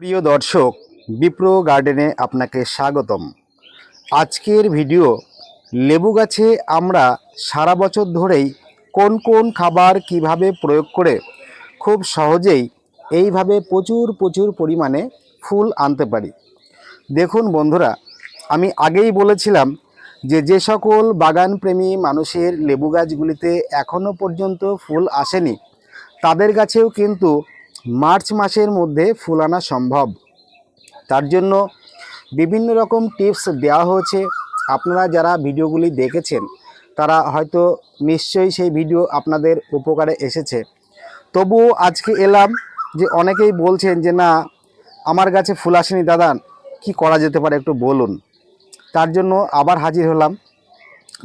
প্রিয় দর্শক, বিপ্রো গার্ডেনে আপনাকে স্বাগতম। আজকের ভিডিও, লেবু গাছে আমরা সারা বছর ধরেই কোন কোন খাবার কীভাবে প্রয়োগ করে খুব সহজেই এইভাবে প্রচুর প্রচুর পরিমাণে ফুল আনতে পারি। দেখুন বন্ধুরা, আমি আগেই বলেছিলাম যে যে সকল বাগানপ্রেমী মানুষের লেবু গাছগুলিতে এখনও পর্যন্ত ফুল আসেনি, তাদের কাছেও কিন্তু মার্চ মাসের মধ্যে ফুল আনা সম্ভব। তার জন্য বিভিন্ন রকম টিপস দেওয়া হয়েছে। আপনারা যারা ভিডিওগুলি দেখেছেন, তারা হয়তো নিশ্চয়ই সেই ভিডিও আপনাদের উপকারে এসেছে। তবুও আজকে এলাম যে অনেকেই বলছেন যে, না, আমার গাছে ফুল আসেনি দাদা, কি করা যেতে পারে একটু বলুন? তার জন্য আবার হাজির হলাম।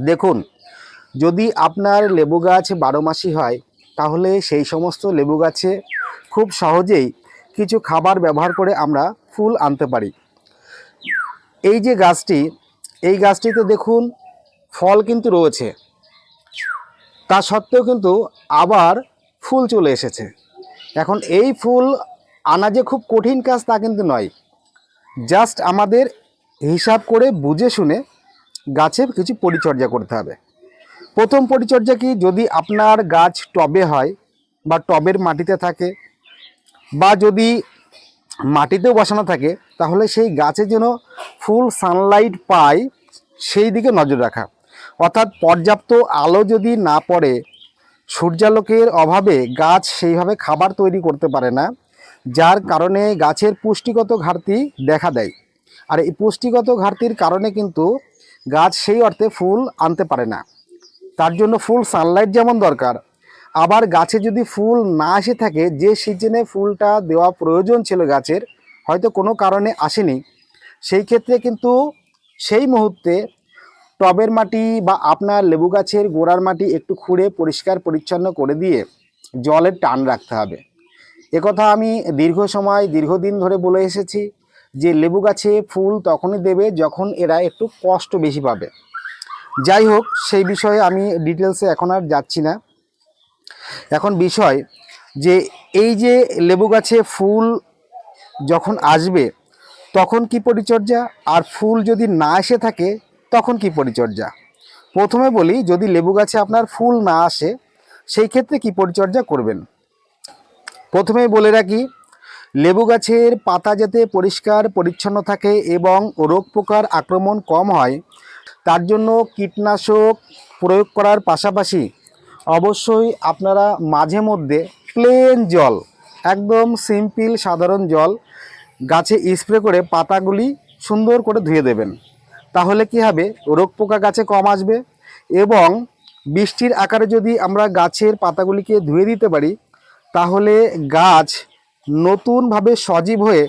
দেখুন, যদি আপনার লেবু গাছ বারো মাসি হয়, তাহলে সেই সমস্ত লেবু গাছে খুব সহজেই কিছু খাবার ব্যবহার করে আমরা ফুল আনতে পারি। এই যে গাছটি, এই গাছটিতে দেখুন ফল কিন্তু রয়েছে। তা সত্ত্বেও কিন্তু আবার ফুল চলে এসেছে। এখন এই ফুল আনা যে খুব কঠিন কাজ তা কিন্তু নয়। জাস্ট আমাদের হিসাব করে বুঝে শুনে গাছের কিছু পরিচর্যা করতে হবে। প্রথম পরিচর্যা কি? যদি আপনার গাছ টবে হয় বা টবের মাটিতে থাকে বা যদি মাটিতেও বসানো থাকে, তাহলে সেই গাছে যেন ফুল সানলাইট পায়, সেই দিকে নজর রাখা। অর্থাৎ পর্যাপ্ত আলো যদি না পড়ে, সূর্যালোকের অভাবে গাছ সেইভাবে খাবার তৈরি করতে পারে না, যার কারণে গাছের পুষ্টিগত ঘাটতি দেখা দেয়। আর এই পুষ্টিগত ঘাটতির কারণে কিন্তু গাছ সেই অর্থে ফুল আনতে পারে না। তার জন্য ফুল সানলাইট যেমন দরকার আবার গাছে যদি ফুল না এসে থাকে, যে সিজনে ফুলটা দেওয়া প্রয়োজন ছিল গাছের, হয়তো কোনো কারণে আসেনি। সেই ক্ষেত্রে কিন্তু সেই মুহূর্তে টবের মাটি বা আপনার লেবু গাছের গোড়ার মাটি একটু খুঁড়ে পরিষ্কার পরিচ্ছন্ন করে দিয়ে জলের টান রাখতে হবে। একথা আমি দীর্ঘ সময়, দীর্ঘদিন ধরে বলে এসেছি যে লেবু গাছে ফুল তখনই দেবে যখন এরা একটু কষ্ট বেশি পাবে। যাই হোক, সেই বিষয়ে আমি ডিটেলসে এখন আর যাচ্ছি না। এখন বিষয় যে এই যে লেবু গাছে ফুল যখন আসবে, তখন কি পরিচর্যা? আর ফুল যদি না এসে থাকে, তখন কি পরিচর্যা? প্রথমে বলি, যদি লেবু গাছে আপনার ফুল না আসে, সেই ক্ষেত্রে কি পরিচর্যা করবেন? প্রথমেই বলে রাখি, লেবু গাছের পাতা যাতে পরিষ্কার, পরিচ্ছন্ন থাকে এবং রোগ পোকার আক্রমণ কম হয়, তার জন্য কীটনাশক প্রয়োগ করার পাশাপাশি অবশ্যই আপনারা মাঝে মধ্যে প্লেন জল, একদম সিম্পল সাধারণ জল, গাছে স্প্রে করে পাতাগুলি সুন্দর করে ধুয়ে দেবেন। তাহলে কি হবে? রোগ পোকা গাছে কম আসবে এবং বৃষ্টির আকারে যদি আমরা গাছের পাতাগুলিকে ধুয়ে দিতে পারি, তাহলে গাছ নতুনভাবে সজীব হয়ে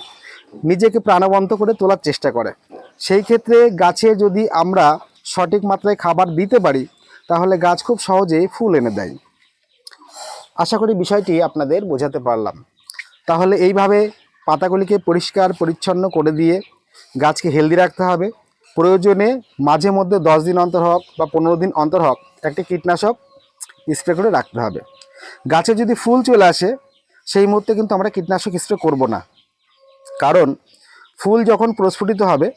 নিজেকে প্রাণবন্ত করে তোলার চেষ্টা করে। সেই ক্ষেত্রে গাছে যদি আমরা সঠিক মাত্রায় খাবার দিতে পারি তাহলে গাছ খুব সহজেই ফুল এনে দেয়। আশা করি বিষয়টি আপনাদের বোঝাতে পারলাম। তাহলে এইভাবে পাতাগুলিকে পরিষ্কার, পরিচ্ছন্ন করে দিয়ে গাছকে হেলদি রাখতে হবে। প্রয়োজনে মাঝে মধ্যে দশ দিন অন্তর হোক বা পনেরো দিন অন্তর হোক একটি কীটনাশক স্প্রে করে রাখতে হবে। গাছে যদি ফুল চলে আসে, সেই মুহূর্তে কিন্তু আমরা কীটনাশক স্প্রে করব না। কারণ ফুল যখন প্রস্ফুটিত হবে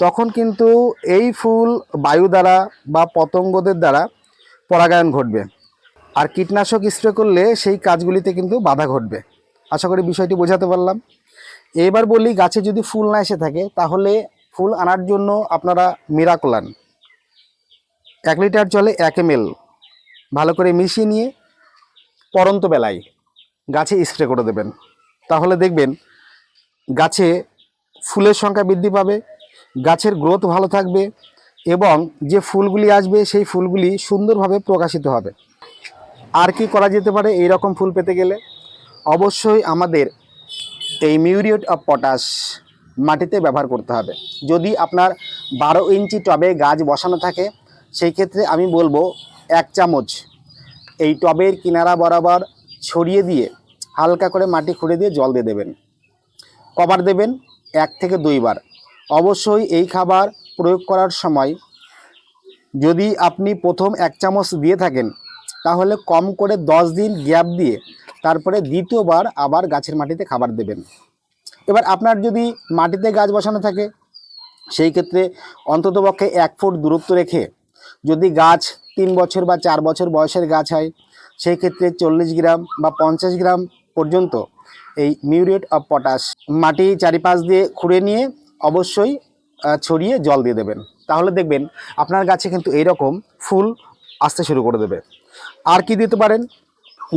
তখন কিন্তু এই ফুল বায়ু দ্বারা বা পতঙ্গদের দ্বারা পরাগায়ন ঘটবে। আর কীটনাশক স্প্রে করলে সেই কাজগুলিতে কিন্তু বাধা ঘটবে। আশা করি বিষয়টি বোঝাতে পারলাম। এবার বলি, গাছে যদি ফুল না এসে থাকে, তাহলে ফুল আনার জন্য আপনারা মিরাকলান। এক লিটার জলে এক এম ভালো করে মিশিয়ে নিয়ে পরন্ত বেলায় গাছে স্প্রে করে দেবেন। তাহলে দেখবেন গাছে ফুলের সংখ্যা বৃদ্ধি পাবে গাছের গ্রোথ ভালো থাকবে এবং যে ফুলগুলি আসবে, সেই ফুলগুলি সুন্দরভাবে প্রকাশিত হবে। আর কি করা যেতে পারে এই রকম ফুল পেতে গেলে? অবশ্যই আমাদের এই মিউরিয়েট অফ পটাশ মাটিতে ব্যবহার করতে হবে। যদি আপনার বারো ইঞ্চি টবে গাছ বসানো থাকে, সেই ক্ষেত্রে আমি বলব এক চামচ এই টবের কিনারা বরাবর ছড়িয়ে দিয়ে হালকা করে মাটি খুঁড়ে দিয়ে জল দিয়ে দেবেন। কবার দেবেন এক থেকে দুইবার। অবশ্যই এই খাবার প্রয়োগ করার সময় যদি আপনি প্রথম এক চামচ দিয়ে থাকেন, তাহলে কম করে দশ দিন গ্যাপ দিয়ে তারপরে দ্বিতীয়বার আবার গাছের মাটিতে খাবার দেবেন। এবার আপনার যদি মাটিতে গাছ বসানো থাকে, সেই ক্ষেত্রে অন্ততপক্ষে এক ফুট দূরত্ব রেখে যদি গাছ তিন বছর বা চার বছর বয়সের গাছ হয়, সেই ক্ষেত্রে চল্লিশ গ্রাম বা পঞ্চাশ গ্রাম পর্যন্ত এই মিউরেট অফ পটাশ মাটি চারিপাশ দিয়ে খুঁড়ে নিয়ে অবশ্যই ছড়িয়ে জল দিয়ে দেবেন। তাহলে দেখবেন আপনার গাছে কিন্তু এইরকম ফুল আসতে শুরু করে দেবে। আর কি দিতে পারেন?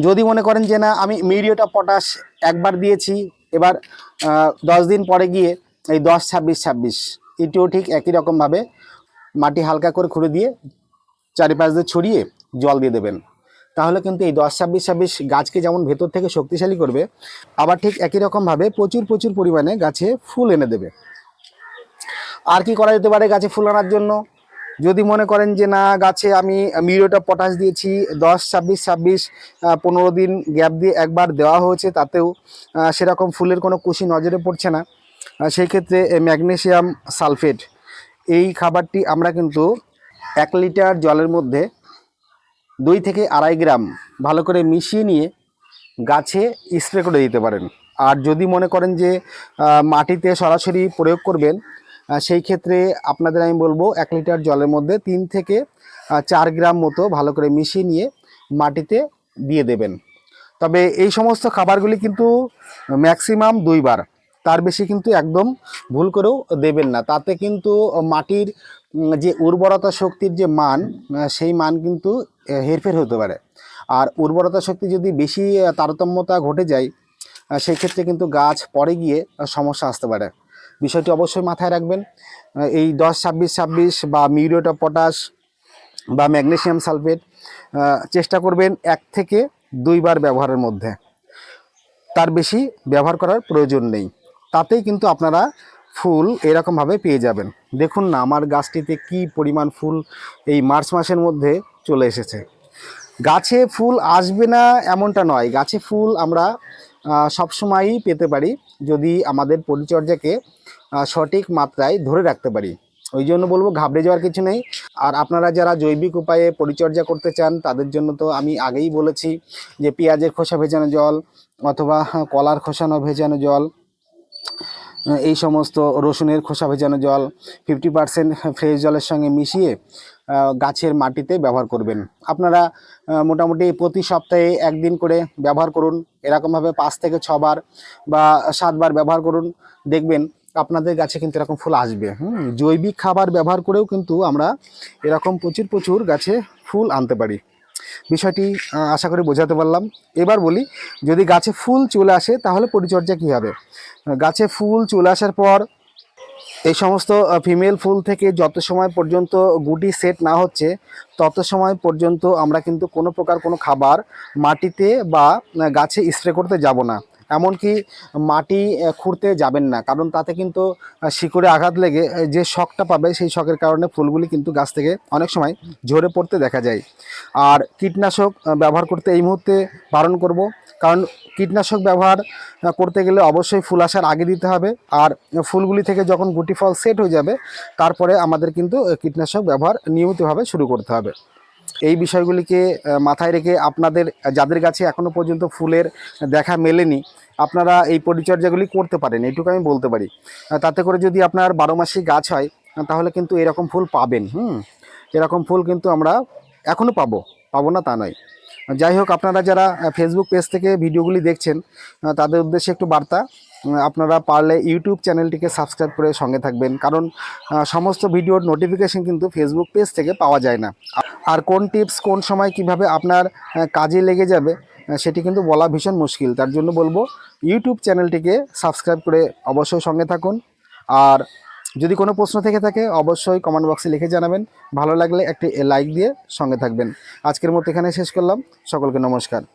যদি মনে করেন যে না, আমি অফ পটাশ একবার দিয়েছি, এবার দশ দিন পরে গিয়ে এই দশ ছাব্বিশ ছাব্বিশ, এটিও ঠিক একই রকমভাবে মাটি হালকা করে খুঁড়ে দিয়ে চারিপাশ দিয়ে ছড়িয়ে জল দিয়ে দেবেন। তাহলে কিন্তু এই দশ ছাব্বিশ ছাব্বিশ গাছকে যেমন ভেতর থেকে শক্তিশালী করবে, আবার ঠিক একই রকমভাবে প্রচুর প্রচুর পরিমাণে গাছে ফুল এনে দেবে। আর কি করা যেতে পারে গাছে ফুল আনার জন্য? যদি মনে করেন যে না, গাছে আমি মিউরেটা পটাশ দিয়েছি, দশ, ছাব্বিশ ছাব্বিশ পনেরো দিন গ্যাপ দিয়ে একবার দেওয়া হয়েছে, তাতেও সেরকম ফুলের কোনো কুশি নজরে পড়ছে না। সেই ক্ষেত্রে ম্যাগনেশিয়াম সালফেট, এই খাবারটি আমরা কিন্তু এক লিটার জলের মধ্যে দুই থেকে আড়াই গ্রাম ভালো করে মিশিয়ে নিয়ে গাছে স্প্রে করে দিতে পারেন। আর যদি মনে করেন যে মাটিতে সরাসরি প্রয়োগ করবেন সেই ক্ষেত্রে আপনাদের আমি বলব এক লিটার জলের মধ্যে তিন থেকে চার গ্রাম মতো ভালো করে মিশিয়ে নিয়ে মাটিতে দিয়ে দেবেন। তবে এই সমস্ত খাবারগুলি কিন্তু ম্যাক্সিমাম দুইবার। তার বেশি কিন্তু একদম ভুল করেও দেবেন না। তাতে কিন্তু মাটির যে উর্বরতা শক্তির যে মান সেই মান কিন্তু হেরফের হতে পারে। আর উর্বরতা শক্তি যদি বেশি তারতম্যতা ঘটে যায় সেই ক্ষেত্রে কিন্তু গাছ পরে গিয়ে সমস্যা আসতে পারে। বিষয়টি অবশ্যই মাথায় রাখবেন। এই দশ, ছাব্বিশ ছাব্বিশ বা মিউরেট অফ পটাশ বা ম্যাগনেসিয়াম সালফেট চেষ্টা করবেন এক থেকে দুইবার ব্যবহারের মধ্যে। তার বেশি ব্যবহার করার প্রয়োজন নেই। তাতেই কিন্তু আপনারা ফুল এরকমভাবে পেয়ে যাবেন। দেখুন না, আমার গাছটিতে কি পরিমাণ ফুল এই মার্চ মাসের মধ্যে চলে এসেছে। গাছে ফুল আসবে না এমনটা নয়। গাছে ফুল আমরা সবসময়ই পেতে পারি যদি আমাদের পরিচর্যাকে সঠিক মাত্রায় ধরে রাখতে পারি। ওই জন্য বলব ঘাবড়ে যাওয়ার কিছু নেই। আর আপনারা যারা জৈবিক উপায়ে পরিচর্যা করতে চান, তাদের জন্য তো আমি আগেই বলেছি যে পেঁয়াজের খোসা ভেজানো জল অথবা কলার খোসানো ভেজানো জল, এই সমস্ত রসুনের খোসা ভেজানো জল ফিফটি পার্সেন্ট ফ্রেশ জলের সঙ্গে মিশিয়ে গাছের মাটিতে ব্যবহার করবেন। আপনারা মোটামুটি প্রতি সপ্তাহে একদিন করে ব্যবহার করুন। এরকমভাবে পাঁচ থেকে ছবার বা সাতবার ব্যবহার করুন। দেখবেন আপনাদের গাছে কিন্তু এরকম ফুল আসবে। হুম, জৈবিক খাবার ব্যবহার করেও কিন্তু আমরা এরকম প্রচুর প্রচুর গাছে ফুল আনতে পারি। বিষয়টি আশা করি বোঝাতে পারলাম। এবার বলি, যদি গাছে ফুল চলে আসে তাহলে পরিচর্যা কী হবে? গাছে ফুল চলে আসার পর এই সমস্ত ফিমেল ফুল থেকে যত সময় পর্যন্ত গুটি সেট না হচ্ছে, তত সময় পর্যন্ত আমরা কিন্তু কোনো প্রকার কোনো খাবার মাটিতে বা গাছে স্প্রে করতে যাব না। এমনকি মাটি খুঁড়তে যাবেন না। কারণ তাতে কিন্তু শিকড়ে আঘাত লেগে যে শখটা পাবে সেই শখের কারণে ফুলগুলি কিন্তু গাছ থেকে অনেক সময় ঝরে পড়তে দেখা যায়। আর কীটনাশক ব্যবহার করতে এই মুহূর্তে বারণ করব। কারণ কীটনাশক ব্যবহার করতে গেলে অবশ্যই ফুল আসার আগে দিতে হবে। আর ফুলগুলি থেকে যখন গুটি ফল সেট হয়ে যাবে, তারপরে আমাদের কিন্তু কীটনাশক ব্যবহার নিয়মিতভাবে শুরু করতে হবে। এই বিষয়গুলিকে মাথায় রেখে আপনাদের, যাদের কাছে এখনও পর্যন্ত ফুলের দেখা মেলেনি আপনারা এই পরিচর্যাগুলি করতে পারেন, এইটুকু আমি বলতে পারি। তাতে করে যদি আপনার বারো মাসি গাছ হয় তাহলে কিন্তু এরকম ফুল পাবেন, হুম? এরকম ফুল কিন্তু আমরা এখনও পাবো পাবো না তা নয়। যাই হোক, আপনারা যারা ফেসবুক পেজ থেকে ভিডিওগুলি দেখছেন তাদের উদ্দেশ্যে একটু বার্তা আপনারা পারলে ইউটিউব চ্যানেলটিকে সাবস্ক্রাইব করে সঙ্গে থাকবেন, কারণ সমস্ত ভিডিওর নোটিফিকেশন কিন্তু ফেসবুক পেজ থেকে পাওয়া যায় না। আর কোন টিপস কোন সময় কীভাবে আপনার কাজে লেগে যাবে সেটি কিন্তু বলা ভীষণ মুশকিল। তার জন্য বলব ইউটিউব চ্যানেলটিকে সাবস্ক্রাইব করে অবশ্যই সঙ্গে থাকুন। আর যদি কোনো প্রশ্ন থেকে থাকে, অবশ্যই কমেন্ট বক্সে লিখে জানাবেন। ভালো লাগলে একটি লাইক দিয়ে সঙ্গে থাকবেন। আজকের মতো এখানে শেষ করলাম। সকলকে নমস্কার।